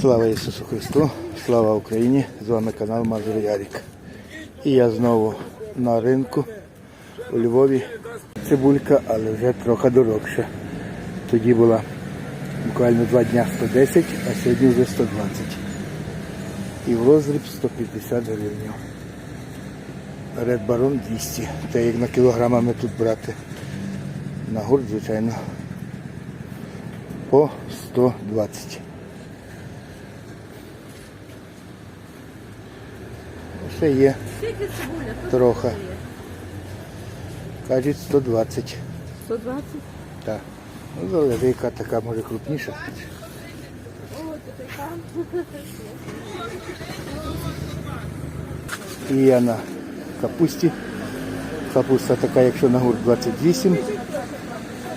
Слава Ісусу Христу, слава Україні! З вами канал Мазур Ярік. І я знову на ринку у Львові. Цибулька, але вже трохи дорогша. Тоді була буквально два дня 110, а сьогодні вже 120. І в розріб 150 гривень. Ред Барон 200. Та як на кілограмами тут брати. На гурт, звичайно, по 120. Ще є трохи. Кажуть 120. 120? Так. Ну, залежить, яка така може крупніша. І я на капусті. Капуста така, якщо на гурт 28.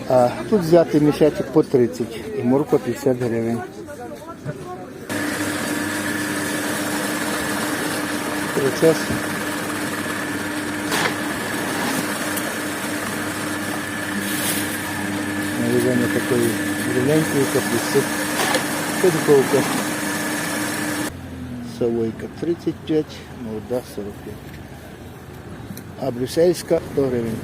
А тут взяти мішечок по 30 і морква 50 гривень. Процес. Наведення такої дрібненької капусти. Пеньковка. Савойка 35, молода 45. А брюссельська 100 гривень.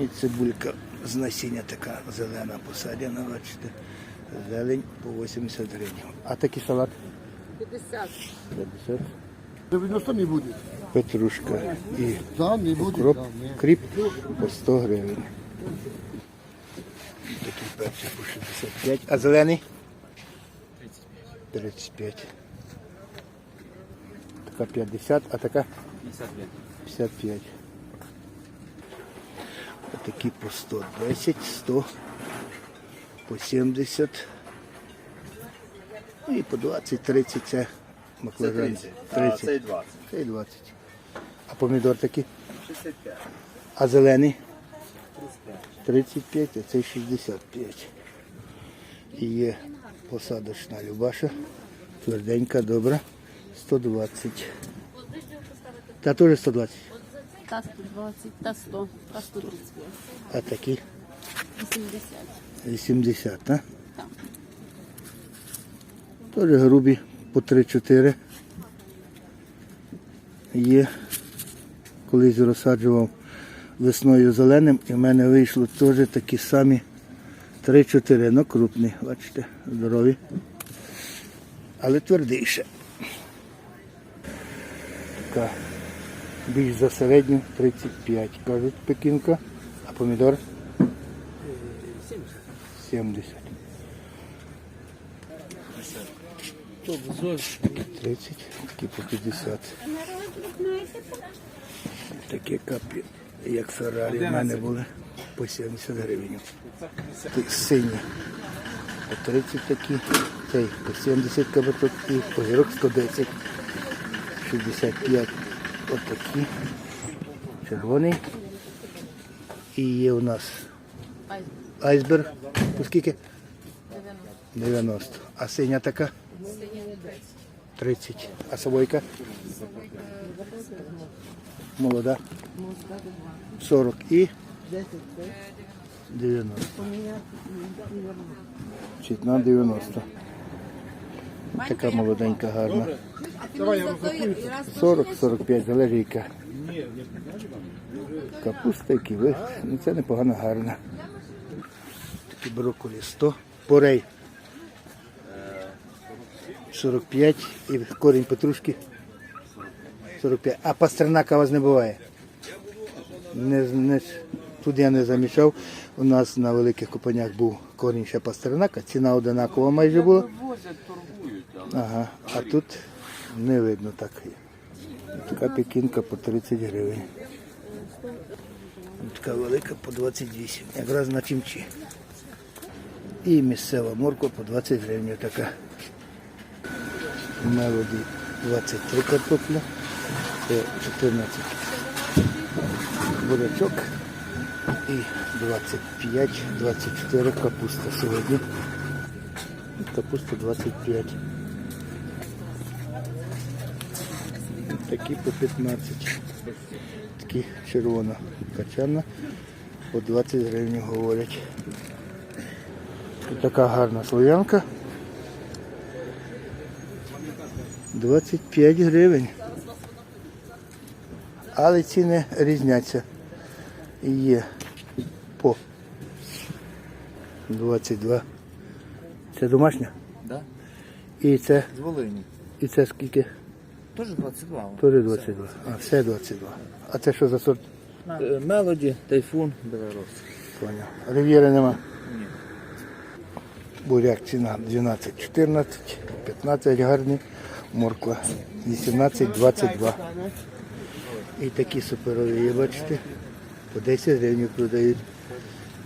І цибулька з така зелена посадена, бачите. Зелень по 80 гривень. А такий салат 50. 50. 90 не буде. Петрушка і Да, не буде. укроп, да, ні. кріп по 100 гривень. Такий перший по 65. А зелений? 35. Така 50, а така? 55. 55. Отакі по 110, 100, по 70. Ну і по 20, 30 це маклажан. 30. Цей 20. Це і 20. А помідор такий? 65. А зелений? 35, а цей 65. І є посадочна любаша. Тверденька, добра. 120. Та теж 120. Та 120, та 100, та 135. А такі 80. 80, так? Так. Теж грубі по 3-4. Є. Колись розсаджував весною зеленим і в мене вийшло теж такі самі 3-4, ну крупні, бачите, здорові. Але твердіше. Така більш за середню 35, кажуть пекінка, а помідор 70. 30, такі по 50. Такі капі, як Феррарі, в мене були по 70 гривень. Сині. По 30 такі, цей по 70 кабачок і огірок 110, 65. Отакі. Червоний. І є у нас айсберг. По скільки? 90. А синя така? 30. А совойка? Молода? 40 і 90. Чуть на 90. Така молоденька, гарна. 40-45, залежить яка. Капуста, які ви. Ну це непогано гарна. Такі брокколі 100. Порей 45 і корінь петрушки 45. А пастернака у вас не буває? Не, не, тут я не замічав. У нас на великих купанях був корінь ще пастернака, ціна одинакова майже була. Ага, а тут не видно так. Така пекінка по 30 гривень. Така велика по 28, якраз на чимчі. І місцева морква по 20 гривень така. Мелоді 23 картопля, це 14 бурячок і 25-24 капуста сьогодні. Капуста 25. Такі по 15. Такі червона качана. По 20 гривень говорять. Така гарна слов'янка 25 гривень. Але ціни різняться. Є по 22. Це домашня? Да? І це, З Волині. і це скільки? Теж 22. Теж 22. А, все 22. А це що за сорт? Е, Мелоді, тайфун, Белорус. Поняв. Рив'єри нема. Ні. Буряк ціна 12, 14, 15 гарні. Морква 18, 22. І такі суперові бачите, по 10 гривень продають.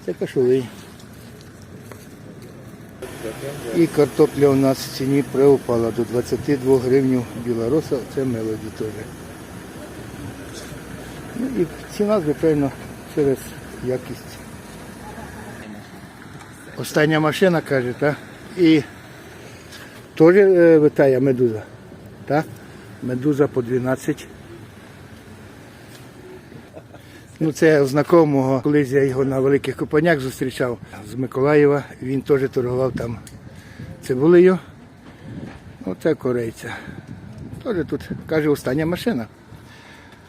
Це кашовий. І картопля у нас в ціні приупала до 22 гривень білороса, це мелоді теж. Ну і ціна, звичайно, через якість. Остання машина, каже, так? І теж е, витає медуза. Так? Медуза по 12. Ну, це знакомого, колись я його на великих копанях зустрічав з Миколаєва. Він теж торгував там цибулею. Ну, це корейця. Теж тут, каже, остання машина.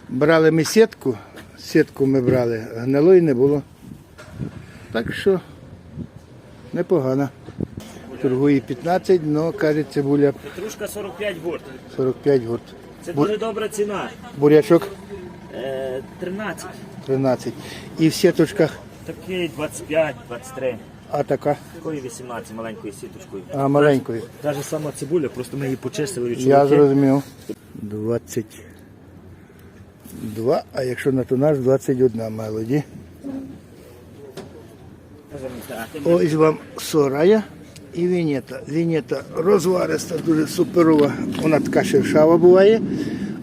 Брали ми сітку, сітку ми брали, гнилої не було. Так що непогано. Торгує 15, але каже цибуля Петрушка 45 гурт. 45 гурт. Це дуже добра ціна. Бурячок Е, 13. 13. І в сіточках, Такий 25, 23. а така, Такої 18 маленькою сіточкою. а маленькою. Та ж сама цибуля, просто ми її почистили від Я зрозумів. 22, а якщо на тонаж 21 мелоді. Ось вам сорая і вінета. Вінета розвариста, дуже суперова. Вона така шершава буває,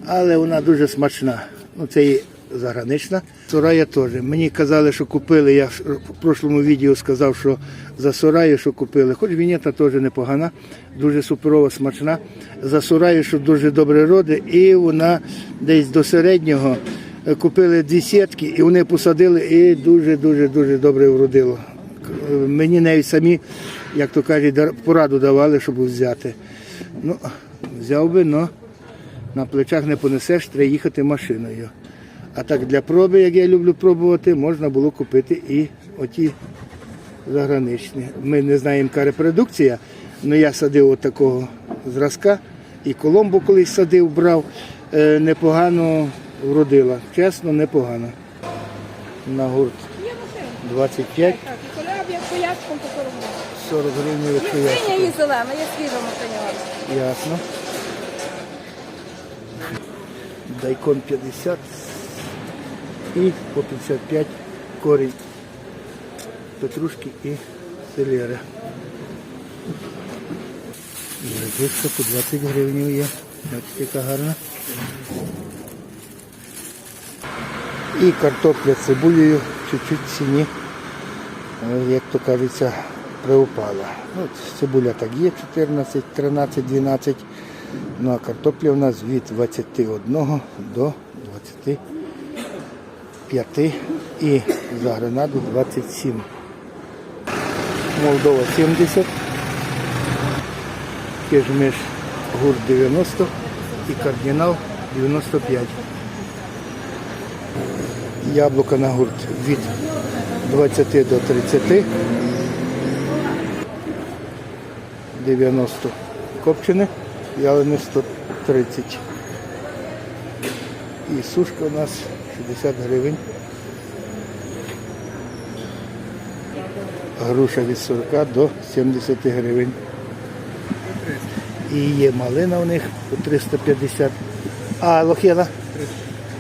але вона дуже смачна. Ну, це і загранична. Сорая теж. Мені казали, що купили. Я в прошлому відео сказав, що за сораю, що купили. Хоч вінета теж непогана, дуже суперова, смачна. За сораю, що дуже добре роди, і вона десь до середнього. е, Купили дві сітки і вони посадили і дуже-дуже дуже добре вродило. Мені навіть самі, як то кажуть, пораду давали, щоб взяти. Ну, взяв би, але на плечах не понесеш, треба їхати машиною. А так для проби, як я люблю пробувати, можна було купити і оті заграничні. Ми не знаємо, яка репродукція, але я садив от такого зразка і Коломбу колись садив, брав, е, непогано вродила. Чесно, непогано. На гурт 25, Коляб'я поячком по корму. 40 гривень, я. Синя і зелена, я свіжому прийняла. Ясно. Дайкон 50 і по 55 корінь петрушки і селери. Грибочка по 20 гривень є. Бачите, яка гарна. І картопля з цибулею чуть-чуть ціні, е, як то кажеться, приупала. Ну, от цибуля так є 14, 13, 12. Ну а картопля у нас від 21 до 25 і за гренаду 27. Молдова 70. Кижмиш гурт 90 і кардинал 95. Яблука на гурт від 20 до 30. 90 копчене, ялини 130. І сушка у нас 60 гривень. Груша від 40 до 70 гривень. І є малина у них по 350. А лохина?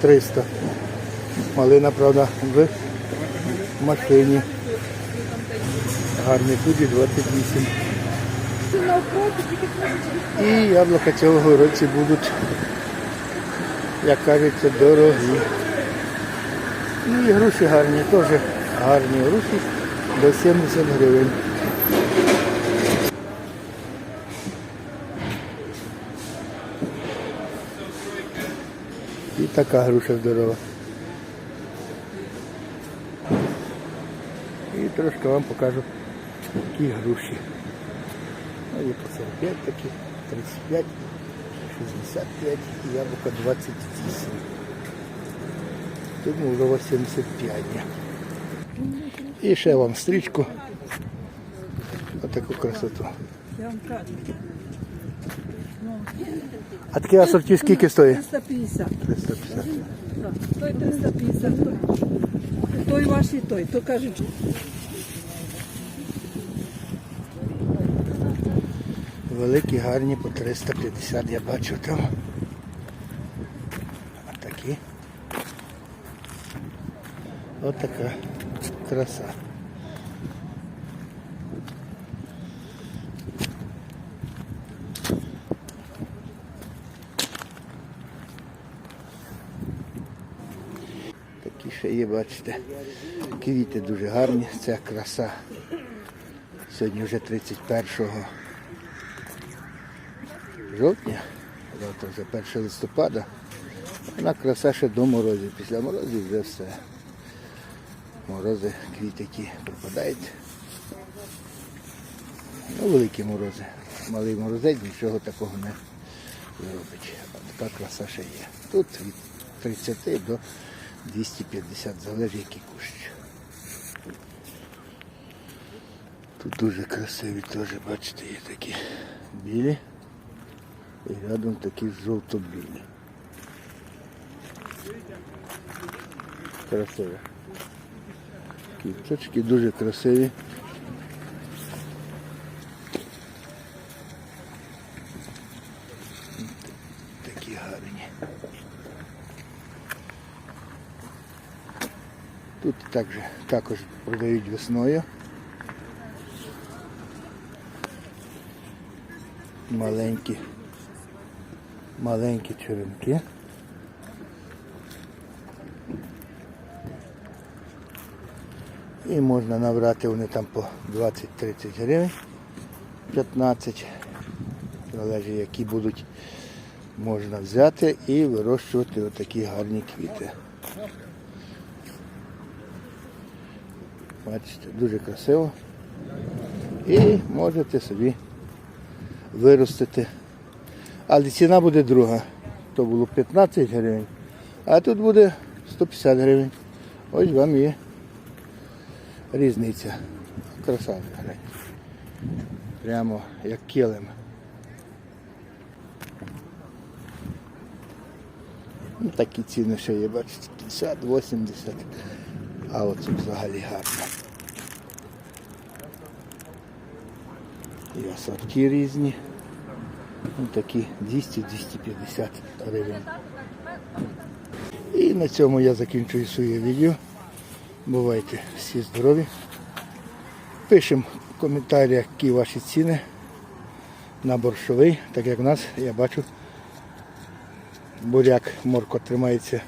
300. Малина, правда, в машині. Гарний туді 28. І яблука цього році будуть, як кажеться, дорогі. Ну і груші гарні, теж гарні груші до 70 гривень. І така груша здорова. І трошки вам покажу такі груші. Ну, є по 45 такі, 35, 65 і яблука 28. Тут можливо 75 є. І ще вам стрічку. Отаку красоту. А таке асорті скільки стоїть? 350. 350. Той 350, той. Той ваш і той. То кажуть, Великі, гарні по 350 я бачу там. А такі. Ось така краса. Такі ще є, бачите. Квіти дуже гарні, це краса. Сьогодні вже 31 жовтня, завтра вже 1 листопада. Вона краса ще до морозів. Після морозів вже все. Морози, квіти ті пропадають. Ну, великі морози. Малий морозець нічого такого не робить. Така краса ще є. Тут від 30 до 250, залежить який кущ. Тут дуже красиві теж, бачите, є такі білі. І рядом такі жовто-білі. Красиві. Квіточки дуже красиві. Такі гарні. Тут також, також продають весною. Маленькі маленькі черенки. І можна набрати вони там по 20-30 гривень, 15, залежить які будуть можна взяти і вирощувати отакі гарні квіти. Бачите, дуже красиво. І можете собі виростити але ціна буде друга. То було 15 гривень, а тут буде 150 гривень. Ось вам є різниця. Краса. Прямо як килим. Ну, такі ціни ще є, бачите, 50, 80. А оце взагалі гарно. І асорті різні. Ну, такі 200-250 гривень. І на цьому я закінчую своє відео. Бувайте всі здорові. Пишемо в коментарях, які ваші ціни на борщовий, так як в нас, я бачу, буряк морква тримається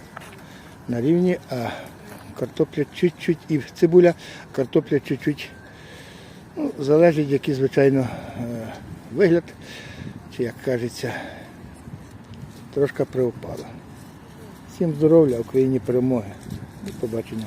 на рівні, а картопля чуть-чуть і цибуля, картопля чуть-чуть. Ну, залежить, який, звичайно, е, вигляд чи як кажеться, трошки приупала. Всім здоров'я, Україні перемоги. До побачення.